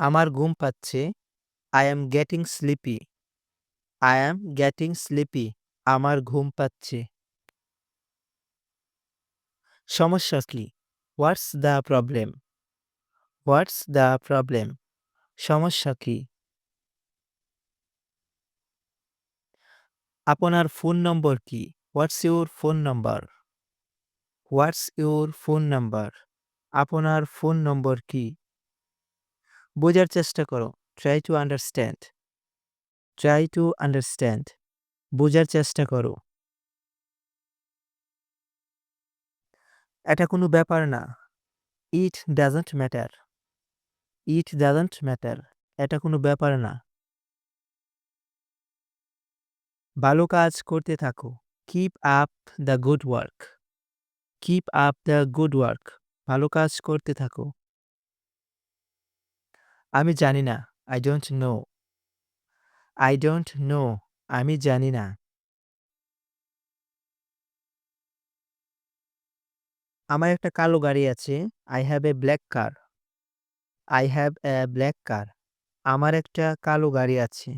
আমার ঘুম পাচ্ছে। I am getting sleepy I am getting sleepy আমার ঘুম পাচ্ছে। সমস্যা কি? What's the problem what's the problem সমস্যা কি? আপনার ফোন নম্বর কি? What's your phone number what's your phone number আপনার ফোন নম্বর কি? বোঝার চেষ্টা করো। Try to understand try to understand বোঝার চেষ্টা করো। এটা কোনো ব্যাপার না। It doesn't matter it doesn't matter এটা কোনো ব্যাপার না। ভালো কাজ করতে থাকো। Keep up the good work keep up the good work ভালো কাজ করতে থাকো। আমি জানি না। I don't know I don't know আমি জানি না। আমার একটা কালো গাড়ি আছে। I have a black car I have a black car আমার একটা কালো গাড়ি আছে।